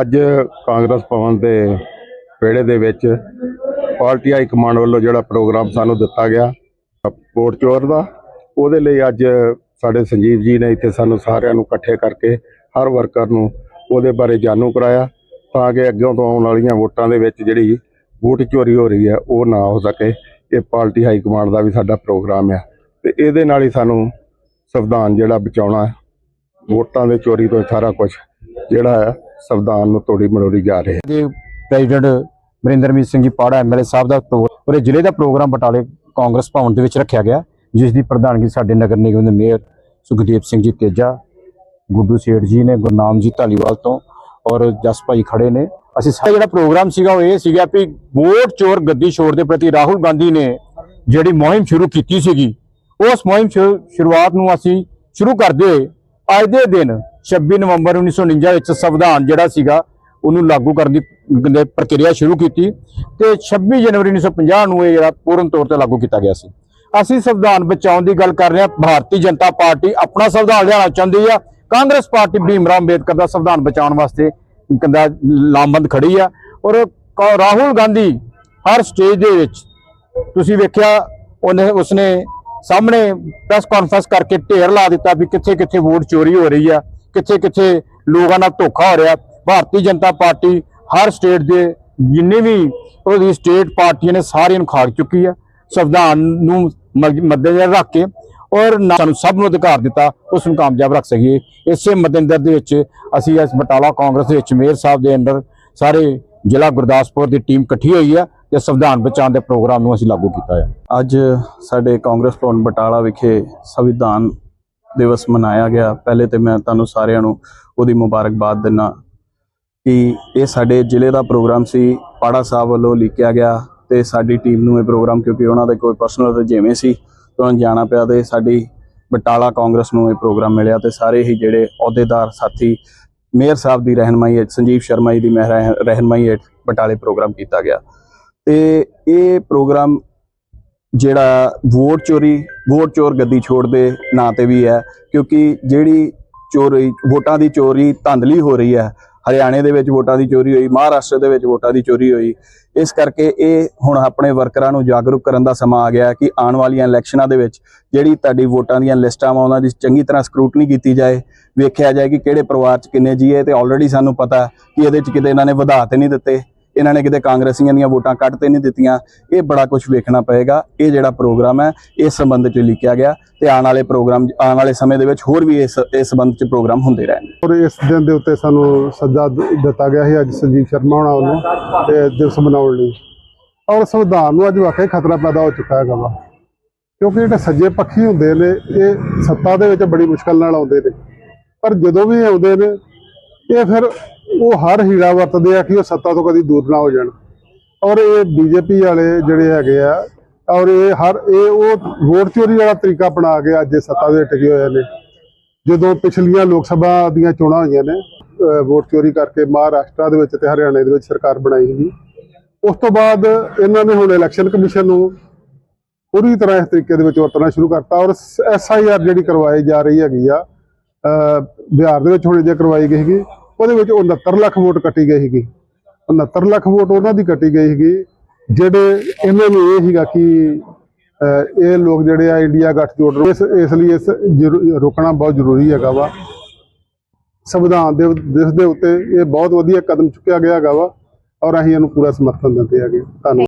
ਅੱਜ ਕਾਂਗਰਸ ਭਵਨ ਦੇ ਵਿਹੜੇ ਦੇ ਵਿੱਚ ਪਾਰਟੀ ਹਾਈ ਕਮਾਂਡ ਵੱਲੋਂ ਜਿਹੜਾ ਪ੍ਰੋਗਰਾਮ ਸਾਨੂੰ ਦਿੱਤਾ ਗਿਆ, ਵੋਟ ਚੋਰ ਦਾ, ਉਹਦੇ ਲਈ ਅੱਜ ਸਾਡੇ ਸੰਜੀਵ ਜੀ ਨੇ ਇੱਥੇ ਸਾਨੂੰ ਸਾਰਿਆਂ ਨੂੰ ਇਕੱਠੇ ਕਰਕੇ ਹਰ ਵਰਕਰ ਨੂੰ ਉਹਦੇ ਬਾਰੇ ਜਾਣੂ ਕਰਾਇਆ, ਤਾਂ ਕਿ ਅੱਗੇ ਤੋਂ ਆਉਣ ਵਾਲੀਆਂ ਵੋਟਾਂ ਦੇ ਵਿੱਚ ਜਿਹੜੀ ਵੋਟ ਚੋਰੀ ਹੋ ਰਹੀ ਹੈ, ਉਹ ਨਾ ਹੋ ਸਕੇ, ਇਹ ਪਾਰਟੀ ਹਾਈ ਕਮਾਂਡ ਦਾ ਵੀ ਸਾਡਾ ਪ੍ਰੋਗਰਾਮ ਹੈ ਤੇ ਇਹਦੇ ਨਾਲ ਹੀ ਸਾਨੂੰ ਸੰਵਿਧਾਨ ਜਿਹੜਾ ਬਚਾਉਣਾ ਵੋਟਾਂ ਦੇ ਚੋਰੀ ਤੋਂ ਸਾਰਾ ਕੁਝ ਜਿਹੜਾ ਹੈ ਸੰਵਿਧਾਨ ਨੂੰ ਤੋੜੀ ਮਰੋੜੀ ਜਾ ਰਹੇ ਦੇ ਪ੍ਰੈਜ਼ੀਡੈਂਟ ਮਰਿੰਦਰਮੀਤ ਸਿੰਘ ਜੀ ਪਾੜਾ ਐਮਐਲਏ ਸਾਹਿਬ ਦਾ ਪ੍ਰੋ- ਪੂਰੇ ਜ਼ਿਲ੍ਹੇ ਦਾ ਪ੍ਰੋਗਰਾਮ ਬਟਾਲੇ ਕਾਂਗਰਸ ਭਵਨ ਦੇ ਵਿੱਚ ਰੱਖਿਆ ਗਿਆ, ਜਿਸ ਦੀ ਪ੍ਰਧਾਨਗੀ ਸਾਡੇ ਨਗਰ ਨਿਗਮ ਦੇ ਮੇਅਰ ਸੁਖਦੀਪ ਸਿੰਘ ਜੀ ਤੇਜਾ, ਗੁੱਡੂ ਸੇਠ ਜੀ ਨੇ, ਗੁਰਨਾਮ ਜੀ ਧਾਲੀਵਾਲ ਤੋਂ ਔਰ ਜਸ ਭਾਈ ਖੜੇ ਨੇ। ਅਸੀਂ ਸਾਰਾ ਜਿਹੜਾ ਪ੍ਰੋਗਰਾਮ ਸੀਗਾ ਉਹ ਇਹ ਸੀਗਾ ਵੀ ਵੋਟ ਚੋਰ ਗੱਦੀ ਛੋੜ ਦੇ ਪ੍ਰਤੀ ਰਾਹੁਲ ਗਾਂਧੀ ਨੇ ਜਿਹੜੀ ਮੁਹਿੰਮ ਸ਼ੁਰੂ ਕੀਤੀ ਸੀਗੀ, ਉਸ ਮੁਹਿੰਮ ਸ਼ੁਰੂ- ਸ਼ੁਰੂਆਤ ਨੂੰ ਅਸੀਂ ਸ਼ੁਰੂ ਕਰਦੇ ਅੱਜ ਦੇ ਦਿਨ 26 ਨਵੰਬਰ 1949 ਵਿੱਚ ਸੰਵਿਧਾਨ ਜਿਹੜਾ ਸੀਗਾ, ਉਹਨੂੰ ਲਾਗੂ ਕਰਨ ਦੀ ਗ- ਪ੍ਰਕਿਰਿਆ ਸ਼ੁਰੂ ਕੀਤੀ ਤੇ 26 ਜਨਵਰੀ 1950 ਨੂੰ ਇਹ ਜਿਹੜਾ ਪੂਰਨ ਤੌਰ ਤੇ ਲਾਗੂ ਕੀਤਾ ਗਿਆ ਸੀ। ਅਸੀਂ ਸੰਵਿਧਾਨ ਬਚਾਉਣ ਦੀ ਗੱਲ ਕਰ ਰਹੇ ਹਾਂ। ਭਾਰਤੀ ਜਨਤਾ ਪਾਰਟੀ ਆਪਣਾ ਸੰਵਿਧਾਨ ਲਿਆਉਣਾ ਚਾਹੁੰਦੀ ਆ। ਕਾਂਗਰਸ ਪਾਰਟੀ ਭੀਮ ਰਾਓ ਅੰਬੇਦਕਰ ਦਾ ਸੰਵਿਧਾਨ ਬਚਾਉਣ ਵਾਸਤੇ ਕਹਿੰਦਾ ਲਾਮਬੰਦ ਖੜੀ ਆ। ਔਰ ਕ- ਰਾਹੁਲ ਗਾਂਧੀ ਹਰ ਸਟੇਜ ਦੇ ਵਿੱਚ ਤੁਸੀਂ ਵੇਖਿਆ, ਉਹਨੇ, ਉਸਨੇ ਸਾਹਮਣੇ ਪ੍ਰੈਸ ਕਾਨਫਰੰਸ ਕਰਕੇ ਢੇਰ ਲਾ ਦਿੱਤਾ ਵੀ ਕਿੱਥੇ ਕਿੱਥੇ ਵੋਟ ਚੋਰੀ ਹੋ ਰਹੀ ਆ। ਕਿੱਥੇ ਕਿੱਥੇ ਲੋਕਾਂ ਨਾਲ ਧੋਖਾ ਹੋ ਰਿਹਾ। ਭਾਰਤੀ ਜਨਤਾ ਪਾਰਟੀ ਹਰ ਸਟੇਟ ਦੇ ਜਿੰਨੇ ਵੀ ਉਹਦੀ ਸਟੇਟ ਪਾਰਟੀਆਂ ਨੇ ਸਾਰਿਆਂ ਨੂੰ ਖਾੜ ਚੁੱਕੀ ਹੈ ਸੰਵਿਧਾਨ ਨੂੰ ਮੱਦੇਨਜ਼ਰ ਰੱਖ ਕੇ ਔਰ ਨਾ ਸਾਨੂੰ ਸਭ ਨੂੰ ਅਧਿਕਾਰ ਦਿੱਤਾ, ਉਸ ਨੂੰ ਕਾਮਯਾਬ ਰੱਖ ਸਕੀਏ। ਇਸੇ ਮੱਦੇਨਜ਼ਰ ਦੇ ਵਿੱਚ ਅਸੀਂ ਇਸ ਬਟਾਲਾ ਕਾਂਗਰਸ ਦੇ ਵਿੱਚ ਮੇਅਰ ਸਾਹਿਬ ਦੇ ਅੰਡਰ ਸਾਰੇ ਜ਼ਿਲ੍ਹਾ ਗੁਰਦਾਸਪੁਰ ਦੀ ਟੀਮ ਇਕੱਠੀ ਹੋਈ ਹੈ ਤੇ ਸੰਵਿਧਾਨ ਬਚਾਉਣ ਦੇ ਪ੍ਰੋਗਰਾਮ ਨੂੰ ਅਸੀਂ ਲਾਗੂ ਕੀਤਾ ਹੈ ਅੱਜ ਸਾਡੇ ਕਾਂਗਰਸ ਭਵਨ ਬਟਾਲਾ ਵਿਖੇ ਸੰਵਿਧਾਨ ਦਿਵਸ ਮਨਾਇਆ ਗਿਆ। ਪਹਿਲੇ ਤੇ ਮੈਂ ਤੁਹਾਨੂੰ ਸਾਰਿਆਂ ਨੂੰ ਉਹਦੀ ਮੁਬਾਰਕਬਾਦ ਦਿੰਨਾ ਕਿ ਇਹ ਸਾਡੇ ਜ਼ਿਲ੍ਹੇ ਦਾ ਪ੍ਰੋਗਰਾਮ ਸੀ, ਪਾੜਾ ਸਾਹਿਬ ਵੱਲੋਂ ਲਿਖਿਆ ਗਿਆ ਤੇ ਸਾਡੀ ਟੀਮ ਨੂੰ ਇਹ ਪ੍ਰੋਗਰਾਮ ਕਿਉਂਕਿ ਉਹਨਾਂ ਦੇ ਕੋਈ ਪਰਸਨਲ ਰੁਝੇਵੇਂ ਸੀ ਉਹਨਾਂ ਨੂੰ ਜਾਣਾ ਪਿਆ ਤੇ ਸਾਡੀ ਬਟਾਲਾ ਕਾਂਗਰਸ ਨੂੰ ਇਹ ਪ੍ਰੋਗਰਾਮ ਮਿਲਿਆ ਤੇ ਸਾਰੇ ਹੀ ਜਿਹੜੇ ਅਹੁਦੇਦਾਰ ਸਾਥੀ, ਮੇਅਰ ਸਾਹਿਬ ਦੀ ਰਹਿਨਮਾਈ ਹੇਠ, ਸੰਜੀਵ ਸ਼ਰਮਾ ਜੀ ਦੀ ਮਹਿਰ- ਰਹਿਨਮਾਈ ਹੇਠ ਬਟਾਲੇ ਪ੍ਰੋਗਰਾਮ ਕੀਤਾ ਗਿਆ। ਤੇ ਇਹ ਪ੍ਰੋਗਰਾਮ ਜਿਹੜਾ ਵੋਟ ਚੋਰੀ, ਵੋਟ ਚੋਰ ਗੱਦੀ ਛੋੜ ਦੇ ਨਾਂ ਤੇ ਵੀ ਹੈ, ਕਿਉਂਕਿ ਜਿਹੜੀ ਚੋਰੀ, ਵੋਟਾਂ ਦੀ ਚੋਰੀ ਧੰਦਲੀ ਹੋ ਰਹੀ ਹੈ, ਹਰਿਆਣੇ ਦੇ ਵਿੱਚ ਵੋਟਾਂ ਦੀ ਚੋਰੀ ਹੋਈ, ਮਹਾਰਾਸ਼ਟਰ ਦੇ ਵਿੱਚ ਵੋਟਾਂ ਦੀ ਚੋਰੀ ਹੋਈ, ਇਸ ਕਰਕੇ ਇਹ ਹੁਣ ਆਪਣੇ ਵਰਕਰਾਂ ਨੂੰ ਜਾਗਰੂਕ ਕਰਨ ਦਾ ਸਮਾਂ ਆ ਗਿਆ ਕਿ ਆਉਣ ਵਾਲੀਆਂ ਇਲੈਕਸ਼ਨਾਂ ਦੇ ਵਿੱਚ ਜਿਹੜੀ ਤੁਹਾਡੀ ਵੋਟਾਂ ਦੀਆਂ ਲਿਸਟਾਂ ਵਾ, ਉਹਨਾਂ ਦੀ ਚੰਗੀ ਤਰ੍ਹਾਂ ਸਕਰੂਟਨੀ ਕੀਤੀ ਜਾਏ, ਵੇਖਿਆ ਜਾਏ ਕਿ ਕਿਹੜੇ ਪਰਿਵਾਰ 'ਚ ਕਿੰਨੇ ਜੀਏ ਤੇ ਆਲਰੇਡੀ ਸਾਨੂੰ ਪਤਾ ਕਿ ਇਹਦੇ 'ਚ ਕਿਤੇ ਇਹਨਾਂ ਨੇ ਵਧਾ ਤੇ ਨਹੀਂ ਦਿੱਤੇ। ਇਹਨਾਂ ਨੇ ਕਿਤੇ ਕਾਂਗਰਸੀਆਂ ਦੀਆਂ ਵੋਟਾਂ ਕੱਟ ਤੇ ਨਹੀਂ ਦਿੱਤੀਆਂ। ਇਹ ਬੜਾ ਕੁਝ ਵੇਖਣਾ ਪਏਗਾ। ਇਹ ਜਿਹੜਾ ਪ੍ਰੋਗਰਾਮ ਹੈ, ਇਸ ਸੰਬੰਧ 'ਚ ਲਿਖਿਆ ਗਿਆ ਤੇ ਆਉਣ ਵਾਲੇ ਪ੍ਰੋਗਰਾਮ, ਆਉਣ ਵਾਲੇ ਸਮੇਂ ਦੇ ਵਿੱਚ ਹੋਰ ਵੀ ਇਸ ਇਸ ਸੰਬੰਧ 'ਚ ਪ੍ਰੋਗਰਾਮ ਹੁੰਦੇ ਰਹਿਣਗੇ ਔਰ ਇਸ ਦਿਨ ਦੇ ਉੱਤੇ ਸਾਨੂੰ ਸੱਦਾ ਦਿੱਤਾ ਗਿਆ ਸੀ। ਅੱਜ ਸੰਜੀਵ ਸ਼ਰਮਾ ਹੋਣਾ ਵੱਲੋਂ ਤੇ ਦਿਵਸ ਮਨਾਉਣ ਲਈ। ਔਰ ਸੰਵਿਧਾਨ ਨੂੰ ਅੱਜ ਵਾਕਈ ਖਤਰਾ ਪੈਦਾ ਹੋ ਚੁੱਕਾ ਹੈਗਾ ਵਾ। ਕਿਉਂਕਿ ਜਿਹੜੇ ਸੱਜੇ ਪੱਖੀ ਹੁੰਦੇ ਨੇ, ਇਹ ਸੱਤਾ ਦੇ ਵਿੱਚ ਬੜੀ ਮੁਸ਼ਕਲ ਨਾਲ ਆਉਂਦੇ ਨੇ। ਪਰ ਜਦੋਂ ਵੀ ਆਉਂਦੇ ਨੇ ਇਹ ਫਿਰ ਉਹ ਹਰ ਹੀਰਾ ਵਰਤਦੇ ਆ ਕਿ ਉਹ ਸੱਤਾ ਤੋਂ ਕਦੀ ਦੂਰ ਨਾ ਹੋ ਜਾਣ। ਔਰ ਇਹ ਬੀਜੇਪੀ ਵਾਲੇ ਜਿਹੜੇ ਹੈਗੇ ਆ, ਔਰ ਇਹ ਹਰ, ਇਹ ਉਹ ਵੋਟ ਚੋਰੀ ਵਾਲਾ ਤਰੀਕਾ ਅਪਣਾ ਕੇ ਅੱਜ ਸੱਤਾ ਦੇ ਟਿਕੇ ਹੋਏ ਨੇ। ਜਦੋਂ ਪਿਛਲੀਆਂ ਲੋਕ ਸਭਾ ਦੀਆਂ ਚੋਣਾਂ ਹੋਈਆਂ ਨੇ ਵੋਟ ਚੋਰੀ ਕਰਕੇ ਮਹਾਰਾਸ਼ਟਰ ਦੇ ਵਿੱਚ ਤੇ ਹਰਿਆਣੇ ਦੇ ਵਿੱਚ ਸਰਕਾਰ ਬਣਾਈ ਸੀ ਉਸ ਤੋਂ ਬਾਅਦ ਇਹਨਾਂ ਨੇ ਹੁਣ ਇਲੈਕਸ਼ਨ ਕਮਿਸ਼ਨ ਨੂੰ ਪੂਰੀ ਤਰ੍ਹਾਂ ਇਸ ਤਰੀਕੇ ਦੇ ਵਿੱਚ ਵਰਤਣਾ ਸ਼ੁਰੂ ਕਰਤਾ ਔਰ ਐਸ ਆਈ ਆਰ ਜਿਹੜੀ ਕਰਵਾਈ ਜਾ ਰਹੀ ਹੈਗੀ ਆ ਬਿਹਾਰ ਦੇ ਵਿੱਚ ਹੁਣ ਜੇ ਕਰਵਾਈ ਗਈ ਸੀਗੀ ਉਹਦੇ ਵਿੱਚ 69 ਲੱਖ ਵੋਟ ਕੱਟੀ ਗਈ ਸੀਗੀ। 69 ਲੱਖ ਵੋਟ ਉਹਨਾਂ ਦੀ ਕੱਟੀ ਗਈ ਸੀਗੀ। ਜਿਹੜੇ ਇਹਨਾਂ ਨੂੰ ਇਹ ਸੀਗਾ ਕਿ ਇਹ ਲੋਕ ਜਿਹੜੇ ਆ ਇੰਡੀਆ ਗੱਠਜੋੜ ਨੂੰ, ਇਸ ਇਸ ਲਈ ਇਸ ਰੋਕਣਾ ਬਹੁਤ ਜ਼ਰੂਰੀ ਹੈਗਾ ਵਾ। ਸੰਵਿਧਾਨ ਦੇ ਦਿਵਸ ਦੇ ਉੱਤੇ ਇਹ ਬਹੁਤ ਵਧੀਆ ਕਦਮ ਚੁੱਕਿਆ ਗਿਆ ਹੈਗਾ ਵਾ, ਔਰ ਅਸੀਂ ਇਹਨੂੰ ਪੂਰਾ ਸਮਰਥਨ ਦਿੰਦੇ ਹੈਗੇ। ਧੰਨਵਾਦ।